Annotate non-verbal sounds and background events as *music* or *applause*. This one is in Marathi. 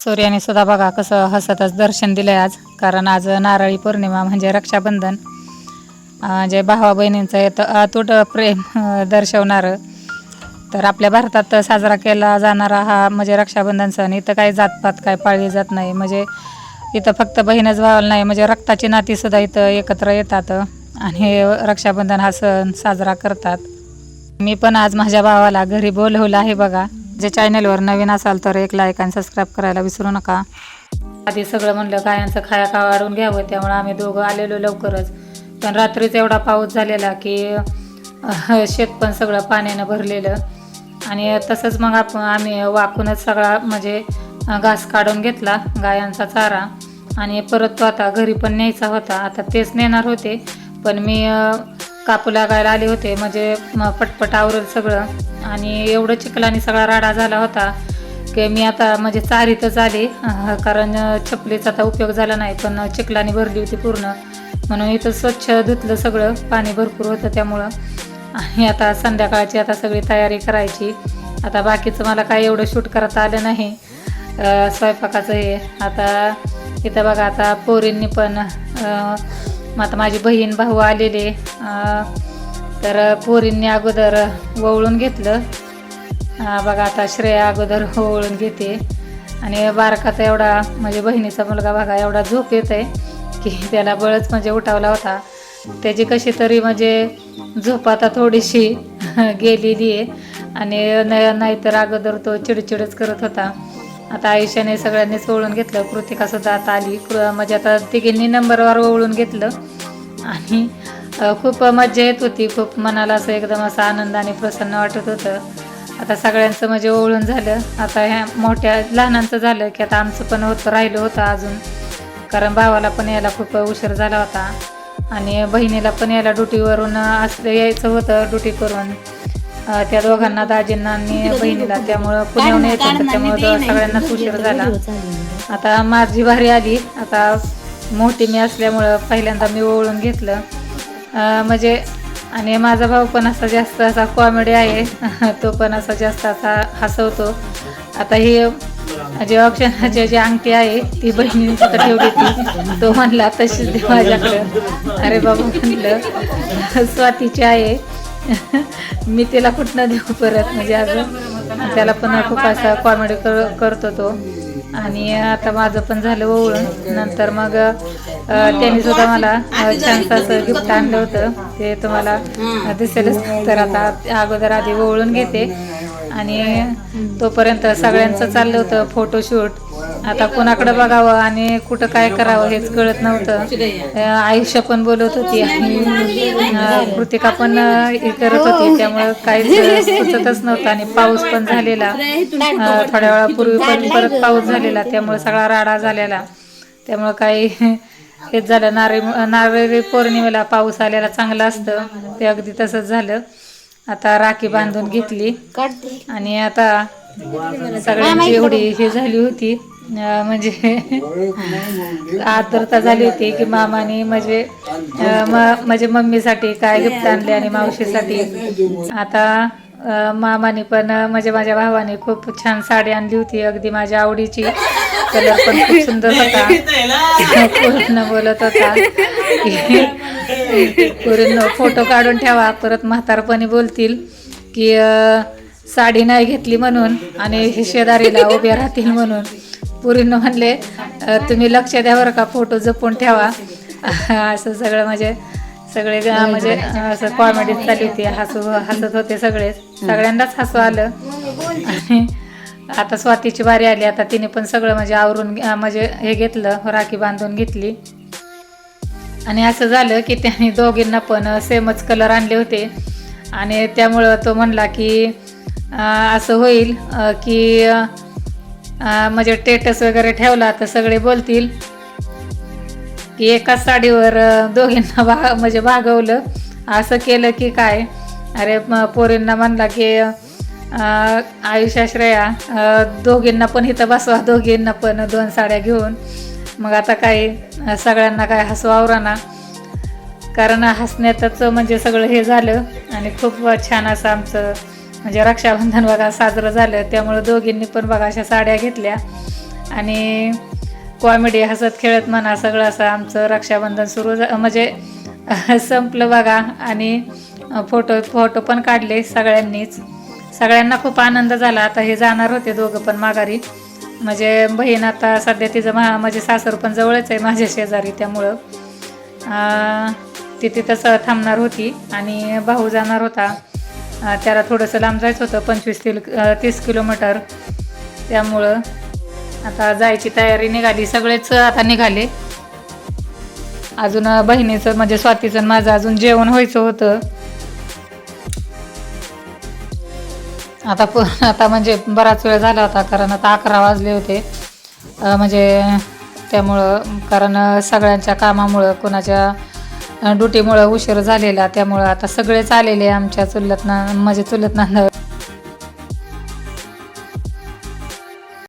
सूर्याने सुद्धा बघा कसं हसतच दर्शन दिलं आज. कारण आज नारळी पौर्णिमा म्हणजे रक्षाबंधन. जे भावा बहिणींचं येतं अतूट प्रेम दर्शवणारं. तर आपल्या भारतात साजरा केला जाणारा हा म्हणजे रक्षाबंधन सण. इथं काही जातपात काय पाळली जात नाही. म्हणजे इथं फक्त बहीणच भावाला नाही म्हणजे रक्ताची नातीसुद्धा इथं एकत्र येतात. आणि रक्षाबंधन हा सण साजरा करतात. मी पण आज माझ्या भावाला घरी बोलवलं आहे बघा. जे चॅनलवर नवीन असाल तर एक लाईक आणि सबस्क्राईब करायला विसरू नका. आधी सगळं म्हणलं गायांचं खाया खा वाढून घ्यावं त्यामुळे आम्ही दोघं आलेलो लवकरच. पण रात्रीच एवढा पाऊस झालेला की शेत पण सगळं पाण्यानं भरलेलं. आणि तसंच मग आपण आम्ही वाकूनच सगळा म्हणजे घास काढून घेतला गायांचा चारा. आणि परत तो आता घरी पण न्यायचा होता. आता तेच नेणार होते. पण मी कापू लागायला आले होते म्हणजे म- पटपट आवरल सगळं. आणि एवढं चिखलाने सगळा राडा झाला होता की मी आता म्हणजे चारीतच आले. कारण चपलीचा आता उपयोग झाला नाही पण चिखलाने भरली होती पूर्ण. म्हणून इथं स्वच्छ धुतलं सगळं पाणी भरपूर होतं त्यामुळं. आणि आता संध्याकाळची आता सगळी तयारी करायची. आता बाकीचं मला काय एवढं शूट करता आलं नाही. स्वयंपाकाचं हे. आता इथं बघा आता पोरींनी पण मग आता माझी बहीण भाऊ आलेले तर पोरींनी अगोदर वळून घेतलं. बघा आता श्रेया अगोदर वळून घेते. आणि बारकाचा एवढा म्हणजे बहिणीचा मुलगा बघा एवढा झोप येत आहे की त्याला बळच म्हणजे उठावला होता. त्याची कशी तरी म्हणजे झोप आता थोडीशी *laughs* गेलेली आहे. आणि न नाहीतर अगोदर तो चिडचिडच करत होता. आता आयुष्याने सगळ्यांनीच ओळून घेतलं. कृतिका सुद्धा आता आली. कृ- म्हणजे आता तिघींनी नंबरवर ओळून घेतलं. आणि खूप मज्जा येत होती. खूप मनाला असं एकदम असं आनंदाने प्रसन्न वाटत होतं. आता सगळ्यांचं म्हणजे ओळून झालं. आता ह्या मोठ्या लहानांचं झालं की आता आमचं पण होतं राहिलं होतं अजून. कारण भावाला पण यायला खूप उशीर झाला होता. आणि बहिणीला पण यायला ड्युटीवरून असं यायचं होतं ड्युटी करून. त्या दोघांना दाजींना आणि बहिणीला. त्यामुळं पुण्याहून येत होतं त्यामुळं सगळ्यांनाच उशीर झाला. आता माझी भारी आली. आता मोठी मी असल्यामुळं पहिल्यांदा मी ओळून घेतलं. म्हणजे आणि माझा भाऊ पण असा जास्त असा कॉमेडी आहे. *laughs* तो पण असा जास्त असा हसवतो. आता ही जे ऑप्शनाची जी अंगठी आहे ती बहिणीने तिथं ठेवली ती तो म्हणला तशीच माझ्याकडं. अरे बाबा म्हणलं स्वातीची आहे. *laughs* मी तिला कुठनं देऊ परत? म्हणजे अजून त्याला पण खूप असा कॉमेडी कर करतो तो. आणि आता माझं पण झालं ओवळून नंतर मग त्यांनी सुद्धा मला अ, छानसं असं गिफ्ट आणलं होतं. ते तुम्हाला दिसेलच. तर आता अगोदर आधी ओवळून घेते. आणि तोपर्यंत सगळ्यांचं चाललं होतं फोटोशूट आता कोणाकडे बघावं आणि कुठं काय करावं हेच कळत नव्हतं. आयुष्य पण बोलत होती आणि कृतिका पण हे करत होती. त्यामुळं काहीच सुचतच नव्हतं आणि पाऊस पण झालेला. थोड्या वेळापूर्वी पण परत पाऊस झालेला. त्यामुळे सगळा राडा झालेला. त्यामुळं काही हेच झालं. नारळी नारळी पौर्णिमेला पाऊस आलेला चांगलं असतं. ते अगदी तसंच झालं. आता राखी बांधून घेतली. आणि आता सगळ्यांची एवढी हे झाली होती. म्हणजे आतुरता झाली होती की मामाने म्हणजे म- म्हणजे मम्मीसाठी काय गिफ्ट आणले आणि मावशीसाठी. आता मामाने पण म्हणजे माझ्या भावाने खूप छान साडी आणली होती. अगदी माझ्या आवडीची कलर पण खूप सुंदर होता. पूर्ण बोलत होता. पूर्ण फोटो काढून ठेवा. परत म्हातारपणी बोलतील की साडी नाही घेतली म्हणून आणि हिशेदारीला उभे राहतील म्हणून. पुरीनं म्हणले तुम्ही लक्ष द्या बरं का फोटो जपून ठेवा. असं सगळं म्हणजे सगळे म्हणजे असं कॉमेडी चालली होती. हसू हसत होते सगळे. सगळ्यांनाच हसू आलं. आणि आता स्वातीची बारी आली. आता तिने पण सगळं म्हणजे आवरून म्हणजे हे घेतलं राखी बांधून घेतली. आणि असं झालं की त्याने दोघींना पण सेमच कलर आणले होते. आणि त्यामुळं तो म्हणला की असं होईल की म्हणजे टेटस वगैरे ठेवला तर सगळे बोलतील. की एकाच साडीवर दोघींना भाग म्हणजे भागवलं. असं केलं की काय? अरे पोरींना म्हणला की आयुष्या श्रेया दोघींना पण इथं बसवा दोघींना पण दोन साड्या घेऊन. मग आता काय सगळ्यांना काय हसू आवराना. कारण हसण्यातच म्हणजे सगळं हे झालं आणि खूप छान असं आमचं म्हणजे रक्षाबंधन बघा साजरं झालं त्यामुळं दोघींनी पण बघा अशा साड्या घेतल्या. आणि कॉमेडी हसत खेळत म्हणा सगळं असं आमचं रक्षाबंधन सुरू झा म्हणजे संपलं बघा. आणि फोटो फोटो पण काढले सगळ्यांनीच. सगळ्यांना खूप आनंद झाला. आता हे जाणार होते दोघं पण माघारी. म्हणजे बहीण आता सध्या तिचं महा म्हणजे सासर पण जवळच आहे माझ्या शेजारी त्यामुळं ती तिथंच थांबणार होती. आणि भाऊ जाणार होता. त्याला थोडंसं लांब जायचं होतं पंचवीस तिल तीस किलोमीटर. त्यामुळं आता जायची तयारी निघाली सगळेच आता निघाले. अजून बहिणीचं म्हणजे स्वातीचं माझं अजून जेवण व्हायचं होतं. आता प आता म्हणजे बराच वेळ झाला होता कारण आता अकरा वाजले होते. म्हणजे त्यामुळं कारण सगळ्यांच्या कामामुळं कोणाच्या ड्युटीमुळं उशीर झालेला त्यामुळं आता सगळेच आलेले आमच्या चुलत ना म्हणजे चुलत नांद